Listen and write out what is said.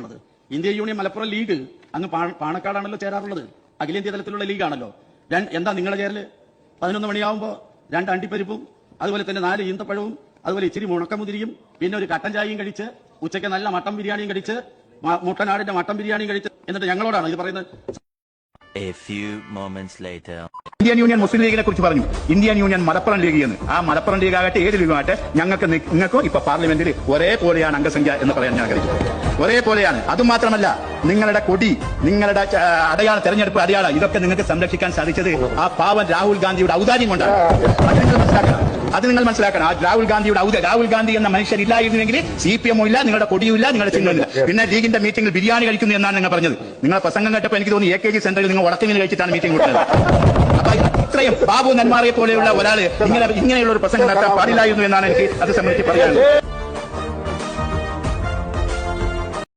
പറഞ്ഞിട്ടുള്ളത് India union Malappuram league അങ്ങ് പാണക്കാടാണല്ലോ ചേരാറുള്ളത്. അഖിലേന്ത്യാ തലത്തിലുള്ള ലീഗാണല്ലോ. എന്താ നിങ്ങളെ ചേരൽ പതിനൊന്ന് മണിയാവുമ്പോൾ രണ്ട് അണ്ടിപ്പരിപ്പും അതുപോലെ തന്നെ നാല് ഈന്തപ്പഴവും അതുപോലെ ഇച്ചിരി മുണക്കമുതിരിയും പിന്നെ ഒരു കട്ടൻ ചായയും കഴിച്ച് ഉച്ചയ്ക്ക് നല്ല മട്ടൻ ബിരിയാണിയും കഴിച്ച് മുട്ടനാടിന്റെ മട്ടൻ ബിരിയാണിയും കഴിച്ച് എന്നിട്ട് ഞങ്ങളോടാണ് ഇത് പറയുന്നത്? ഇന്ത്യൻ യൂണിയൻ മുസ്ലിം ലീഗിനെ കുറിച്ച് പറഞ്ഞു. ഇന്ത്യൻ യൂണിയൻ മലപ്പുറം ലീഗ് എന്ന്. ആ മലപ്പുറം ലീഗ് ആകട്ടെ ഏത് ലീഗാകട്ടെ ഞങ്ങൾക്ക് നിങ്ങൾക്കും ഇപ്പൊ പാർലമെന്റിൽ ഒരേപോലെയാണ് അംഗസംഖ്യ എന്ന് പറയാൻ ഞാൻ ആഗ്രഹിക്കുന്നു. ഒരേപോലെയാണ്. അതുമാത്രമല്ല നിങ്ങളുടെ കൊടി നിങ്ങളുടെ അടയാള തെരഞ്ഞെടുപ്പ് അടയാളം ഇതൊക്കെ നിങ്ങൾക്ക് സംരക്ഷിക്കാൻ സാധിച്ചത് ആ പാവൻ രാഹുൽ ഗാന്ധിയുടെ ഔദാര്യം കൊണ്ടാണ്. അത് നിങ്ങൾ മനസ്സിലാക്കണം. അത് നിങ്ങൾ മനസ്സിലാക്കണം. ആ രാഹുൽ ഗാന്ധിയുടെ ഔദ രാഹുൽ ഗാന്ധി എന്ന മനുഷ്യൻ ഇല്ലായിരുന്നെങ്കിൽ സി പി എമ്മും ഇല്ല നിങ്ങളുടെ കൊടിയും ഇല്ല നിങ്ങളുടെ ചിഹ്നമില്ല പിന്നെ ലീഗിന്റെ മീറ്റിംഗിൽ ബിരിയാണി കഴിക്കുന്നു എന്നാണ് നിങ്ങൾ പറഞ്ഞത്. നിങ്ങളെ പ്രസംഗം കേട്ടപ്പോൾ എനിക്ക് തോന്നി എ കെ ജി സെന്ററിൽ നിങ്ങൾ ഉടക്കമീൻ കഴിച്ചിട്ടാണ് മീറ്റിംഗ് കൊടുത്തത് അപ്പൊ ഇത്രയും ബാബു നന്മാരെ പോലെയുള്ള ഒരാൾ ഇങ്ങനെ ഇങ്ങനെയുള്ള ഒരു പ്രസംഗം നടത്താൻ പാടില്ലായിരുന്നു എന്നാണ് എനിക്ക് അത് സംബന്ധിച്ച് പറയാനുള്ളത്.